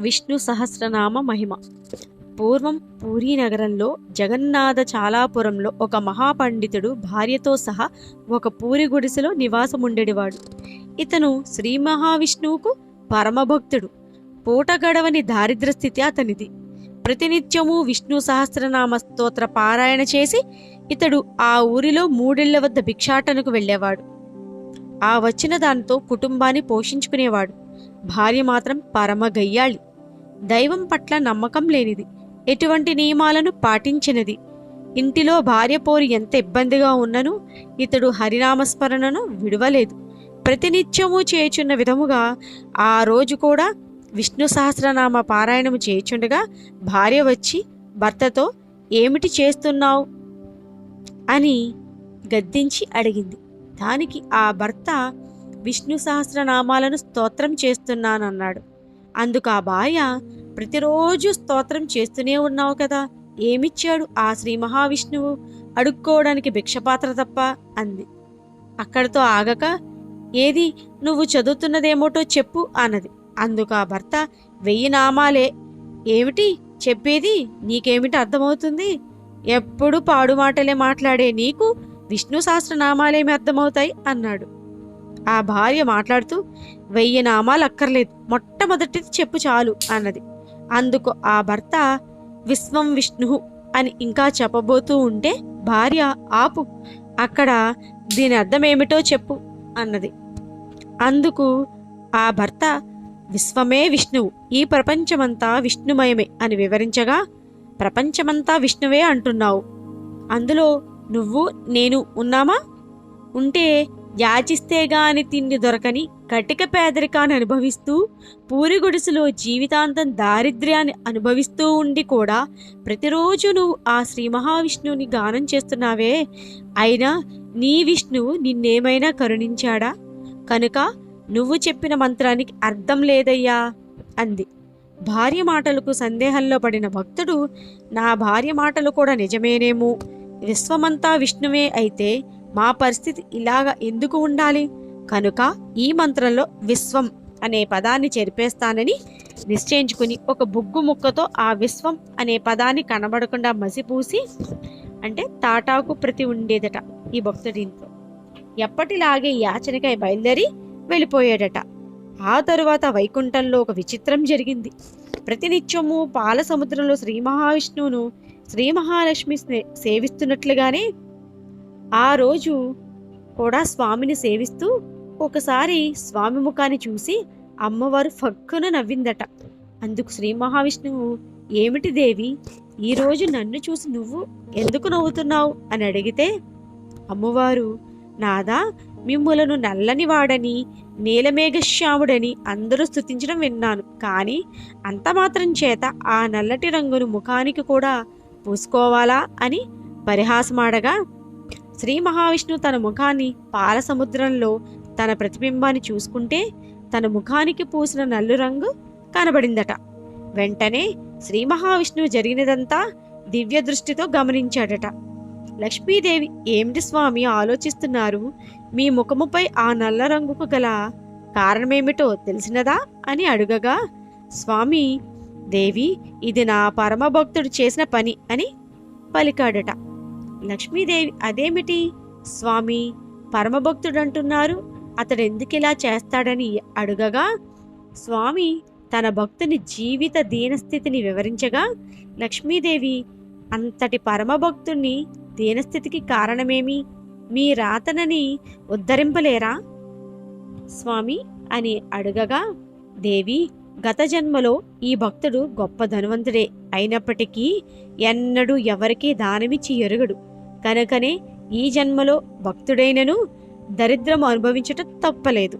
విష్ణు సహస్రనామ మహిమ. పూర్వం పూరీ నగరంలో జగన్నాథ చాలాపురంలో ఒక మహాపండితుడు భార్యతో సహా ఒక పూరి గుడిసెలో నివాసముండెడివాడు. ఇతను శ్రీ మహావిష్ణువుకు పరమభక్తుడు. పూట గడవని దారిద్ర స్థితి అతనిది. ప్రతినిత్యము విష్ణు సహస్రనామ స్తోత్ర పారాయణ చేసి ఇతడు ఆ ఊరిలో మూడిళ్ళ వద్ద భిక్షాటనకు వెళ్ళేవాడు. ఆ వచ్చిన దానితో కుటుంబాన్ని పోషించుకునేవాడు. భార్య మాత్రం పరమ గయ్యాళి దైవం పట్ల నమ్మకం లేనిది. ఎటువంటి నియమాలను పాటించినది. ఇంటిలో భార్య పోరు ఎంత ఇబ్బందిగా ఉన్నను ఇతడు హరినామస్మరణను విడవలేదు. ప్రతినిత్యము చేయుచున్న విధముగా ఆ రోజు కూడా విష్ణు సహస్రనామ పారాయణము చేయుచుండగా భార్య వచ్చి భర్తతో ఏమిటి చేస్తున్నావు? అని గద్దించి అడిగింది. దానికి ఆ భర్త విష్ణు సహస్రనామాలను స్తోత్రం చేస్తున్నానన్నాడు. అందుకు ఆ భార్య ప్రతిరోజు స్తోత్రం చేస్తూనే ఉన్నావు కదా. ఏమిచ్చాడు ఆ శ్రీ మహావిష్ణువు? అడుక్కోవడానికి భిక్షపాత్ర తప్ప అంది. అక్కడితో ఆగక ఏది నువ్వు చదువుతున్నదేమోటో చెప్పు అన్నది. అందుకు ఆ భర్త వెయ్యి నామాలే. ఏమిటి చెప్పేది నీకేమిటి అర్థమవుతుంది? ఎప్పుడు పాడు మాటలే మాట్లాడే నీకు విష్ణు సహస్రనామాలేమి అర్థమవుతాయి అన్నాడు. ఆ భార్య మాట్లాడుతూ వెయ్యి నామాలు అక్కర్లేదు. మొట్టమొదటిది చెప్పు చాలు అన్నది. అందుకు ఆ భర్త విశ్వం విష్ణు అని ఇంకా చెప్పబోతూ ఉంటే భార్య ఆపు అక్కడ దీని అర్థమేమిటో చెప్పు అన్నది. అందుకు ఆ భర్త విశ్వమే విష్ణువు ఈ ప్రపంచమంతా విష్ణుమయమే అని వివరించగా ప్రపంచమంతా విష్ణువే అంటున్నావు. అందులో నువ్వు నేను ఉన్నామా? ఉంటే యాచిస్తే గాని తిండి దొరకని కటిక పేదరికాన్ని అనుభవిస్తూ పూరి గుడిసెలో జీవితాంతం దారిద్ర్యాన్ని అనుభవిస్తూ ఉండి కూడా ప్రతిరోజు నువ్వు ఆ శ్రీ మహావిష్ణువుని గానం చేస్తున్నావే. అయినా నీ విష్ణువు నిన్నేమైనా కరుణించాడా? కనుక నువ్వు చెప్పిన మంత్రానికి అర్థం లేదయ్యా అంది. భార్య మాటలకు సందేహంలో పడిన భక్తుడు నా భార్య మాటలు కూడా నిజమేనేమో. విశ్వమంతా విష్ణువే అయితే మా పరిస్థితి ఇలాగ ఎందుకు ఉండాలి? కనుక ఈ మంత్రంలో విశ్వం అనే పదాన్ని చెరిపేస్తానని నిశ్చయించుకుని ఒక బుగ్గు ముక్కతో ఆ విశ్వం అనే పదాన్ని కనబడకుండా మసిపూసి అంటే తాటాకు ప్రతి ఉండేదట ఈ భక్తుడింతో ఎప్పటిలాగే యాచనకై బయలుదేరి వెళ్ళిపోయాడట. ఆ తరువాత వైకుంఠంలో ఒక విచిత్రం జరిగింది. ప్రతినిత్యము పాల సముద్రంలో శ్రీ మహావిష్ణువును శ్రీ మహాలక్ష్మి సేవిస్తున్నట్లుగానే ఆ రోజు కూడా స్వామిని సేవిస్తూ ఒకసారి స్వామి ముఖాన్ని చూసి అమ్మవారు ఫక్కున నవ్విందట. అందుకు శ్రీ మహావిష్ణువు ఏమిటి దేవి ఈరోజు నన్ను చూసి నువ్వు ఎందుకు నవ్వుతున్నావు? అని అడిగితే అమ్మవారు నాదా మిమ్ములను నల్లని వాడని నీలమేఘశ్యాముడని అందరూ స్థుతించడం విన్నాను. కానీ అంత మాత్రం చేత ఆ నల్లటి రంగును ముఖానికి కూడా పూసుకోవాలా? అని పరిహాసమాడగా శ్రీ మహావిష్ణువు తన ముఖాన్ని పాల సముద్రంలో తన ప్రతిబింబాన్ని చూసుకుంటే తన ముఖానికి పూసిన నల్లు రంగు కనబడిందట. వెంటనే శ్రీ మహావిష్ణువు జరిగినదంతా దివ్య దృష్టితో గమనించాడట. లక్ష్మీదేవి ఏమిటి స్వామి ఆలోచిస్తున్నారు? మీ ముఖముపై ఆ నల్ల రంగుకు గల కారణమేమిటో తెలిసినదా? అని అడుగగా స్వామి దేవి ఇది నా పరమభక్తుడు చేసిన పని అని పలికాడట. లక్ష్మీదేవి అదేమిటి? స్వామి పరమభక్తుడు అంటున్నారు అతడు ఎందుకిలా చేస్తాడని అడుగగా స్వామి తన భక్తుని జీవిత దీనస్థితిని వివరించగా లక్ష్మీదేవి అంతటి పరమభక్తుణ్ణి దీనస్థితికి కారణమేమి? మీ రాతనని ఉద్ధరింపలేరా? స్వామి అని అడుగగా దేవి గత జన్మలో ఈ భక్తుడు గొప్ప ధనవంతుడే. అయినప్పటికీ ఎన్నడూ ఎవరికీ దానమిచ్చి ఎరుగడు. కనుకనే ఈ జన్మలో భక్తుడైనను దరిద్రం అనుభవించటం తప్పలేదు.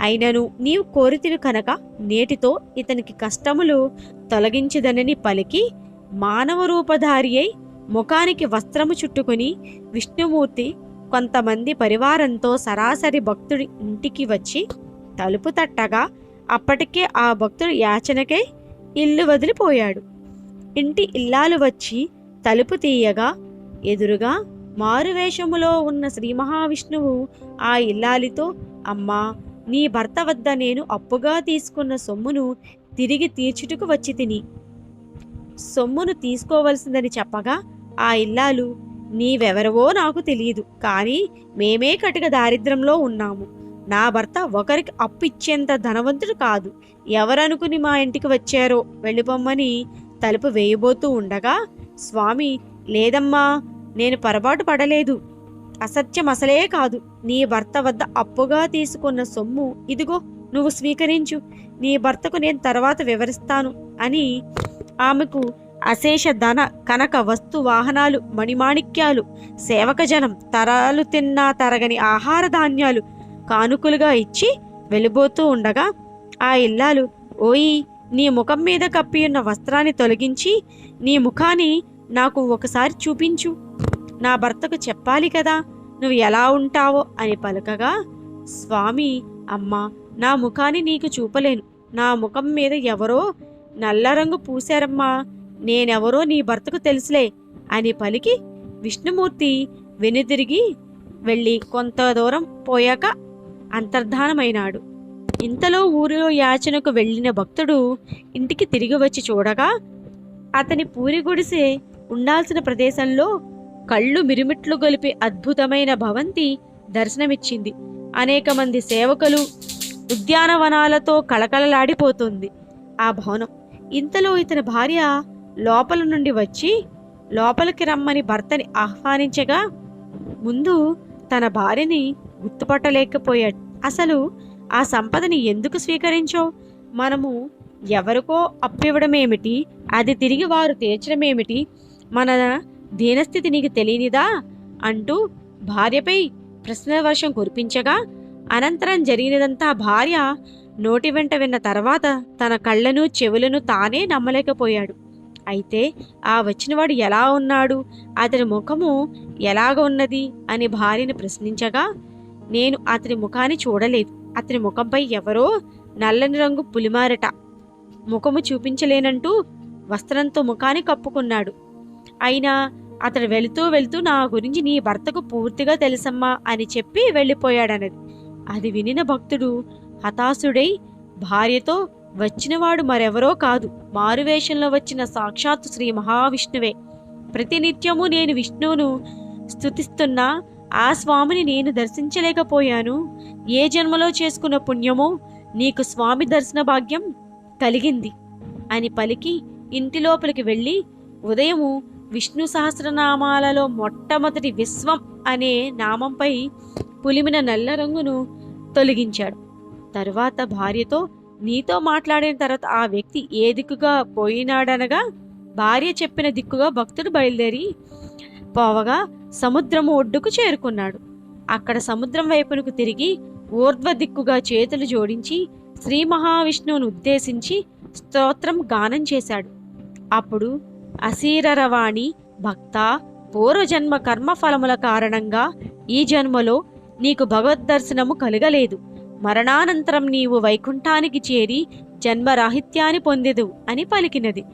అయినను నీవు కోరితిను కనుక నేటితో ఇతనికి కష్టములు తొలగించదనని పలికి మానవ రూపధారి అయి ముఖానికి వస్త్రము చుట్టుకుని విష్ణుమూర్తి కొంతమంది పరివారంతో సరాసరి భక్తుడి ఇంటికి వచ్చి తలుపు తట్టగా అప్పటికే ఆ భక్తుడు యాచనకై ఇల్లు వదిలిపోయాడు. ఇంటి ఇల్లాలు వచ్చి తలుపు తీయగా ఎదురుగా మారువేషములో ఉన్న శ్రీ మహావిష్ణువు ఆ ఇల్లాలితో అమ్మా నీ భర్త వద్ద నేను అప్పుగా తీసుకున్న సొమ్మును తిరిగి తీర్చుటకు వచ్చి తిని. సొమ్మును తీసుకోవలసిందని చెప్పగా ఆ ఇల్లాలు నీవెవరవో నాకు తెలియదు కానీ మేమే కటుక దారిద్రంలో ఉన్నాము. నా భర్త ఒకరికి అప్పు ఇచ్చేంత ధనవంతుడు కాదు. ఎవరనుకుని మా ఇంటికి వచ్చారో వెళ్ళిపోమ్మని తలుపు వేయబోతూ ఉండగా స్వామి లేదమ్మా నేను పొరపాటు పడలేదు. అసత్యం అసలే కాదు. నీ భర్త వద్ద అప్పుగా తీసుకున్న సొమ్ము ఇదిగో నువ్వు స్వీకరించు. నీ భర్తకు నేను తర్వాత వివరిస్తాను అని ఆమెకు అశేష ధన కనక వస్తు వాహనాలు మణిమాణిక్యాలు సేవకజనం తరాలు తిన్నా తరగని ఆహార ధాన్యాలు కానుకలుగా ఇచ్చి వెళ్ళిపోతూ ఉండగా ఆ ఇల్లాలు ఓయి నీ ముఖం మీద కప్పి ఉన్న వస్త్రాన్ని తొలగించి నీ ముఖాన్ని నాకు ఒకసారి చూపించు. నా భర్తకు చెప్పాలి కదా నువ్వు ఎలా ఉంటావో అని పలకగా స్వామి అమ్మా నా ముఖాన్ని నీకు చూపలేను. నా ముఖం మీద ఎవరో నల్ల రంగు పూశారమ్మా. నేనెవరో నీ భర్తకు తెలుసులే అని పలికి విష్ణుమూర్తి వెనుదిరిగి వెళ్ళి కొంత దూరం పోయాక అంతర్ధానమైనాడు. ఇంతలో ఊరిలో యాచనకు వెళ్ళిన భక్తుడు ఇంటికి తిరిగి వచ్చి చూడగా అతని పూరి గుడిసె ఉండాల్సిన ప్రదేశంలో కళ్ళు మిరుమిట్లు గొలిపే అద్భుతమైన భవంతి దర్శనమిచ్చింది. అనేక మంది సేవకులు ఉద్యానవనాలతో కళకళలాడిపోతుంది ఆ భవనం. ఇంతలో ఇతని భార్య లోపల నుండి వచ్చి లోపలికి రమ్మని భర్తని ఆహ్వానించగా ముందు తన భార్యని గుర్తుపట్టలేకపోయాడు. అసలు ఆ సంపదని ఎందుకు స్వీకరించావు? మనము ఎవరికో అప్పివ్వడమేమిటి? అది తిరిగి వారు తీర్చడమేమిటి? మన దీనస్థితి నీకు తెలియనిదా? అంటూ భార్యపై ప్రశ్నల వర్షం కురిపించగా అనంతరం జరిగినదంతా భార్య నోటి వెంట విన్న తర్వాత తన కళ్ళను చెవులను తానే నమ్మలేకపోయాడు. అయితే ఆ వచ్చినవాడు ఎలా ఉన్నాడు? అతని ముఖము ఎలాగ ఉన్నది? అని భార్యను ప్రశ్నించగా నేను అతని ముఖాన్ని చూడలేదు. అతని ముఖంపై ఎవరో నల్లని రంగు పులిమారట. ముఖము చూపించలేనంటూ వస్త్రంతో ముఖాన్ని కప్పుకున్నాడు. అయినా అతడు వెళుతూ వెళుతూ నా గురించి నీ భర్తకు పూర్తిగా తెలుసమ్మా అని చెప్పి వెళ్ళిపోయాడన్నది. అది వినిన భక్తుడు హతాశుడై భార్యతో వచ్చినవాడు మరెవరో కాదు. మారువేషంలో వచ్చిన సాక్షాత్తు శ్రీ మహావిష్ణువే. ప్రతినిత్యము నేను విష్ణువును స్థుతిస్తున్నా ఆ స్వామిని నేను దర్శించలేకపోయాను. ఏ జన్మలో చేసుకున్న పుణ్యమో నీకు స్వామి దర్శన భాగ్యం కలిగింది అని పలికి ఇంటి లోపలికి వెళ్ళి ఉదయము విష్ణు సహస్రనామాలలో మొట్టమొదటి విశ్వం అనే నామంపై పులిమిన నల్ల రంగును తొలగించాడు. తరువాత భార్యతో నీతో మాట్లాడిన తర్వాత ఆ వ్యక్తి ఏ దిక్కుగా పోయినాడనగా భార్య చెప్పిన దిక్కుగా భక్తుడు బయలుదేరి పోవగా సముద్రము ఒడ్డుకు చేరుకున్నాడు. అక్కడ సముద్రం వైపునకు తిరిగి ఊర్ధ్వ దిక్కుగా చేతులు జోడించి శ్రీ మహావిష్ణువును ఉద్దేశించి స్తోత్రం గానం చేశాడు. అప్పుడు అసీరరవాణి భక్త పూర్వజన్మ కర్మఫలముల కారణంగా ఈ జన్మలో నీకు భగవద్దర్శనము కలగలేదు. మరణానంతరం నీవు వైకుంఠానికి చేరి జన్మరాహిత్యాన్ని పొందెదు అని పలికినది.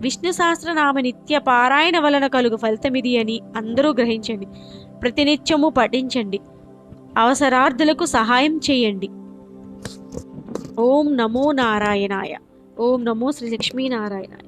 విష్ణు సహస్రనామ నిత్య పారాయణ వలన కలుగు ఫలితమిది అని అందరూ గ్రహించండి. ప్రతినిత్యము పఠించండి. అవసరార్థులకు సహాయం చేయండి. ఓం నమో నారాయణాయ. ఓం నమో శ్రీ లక్ష్మీనారాయణాయ.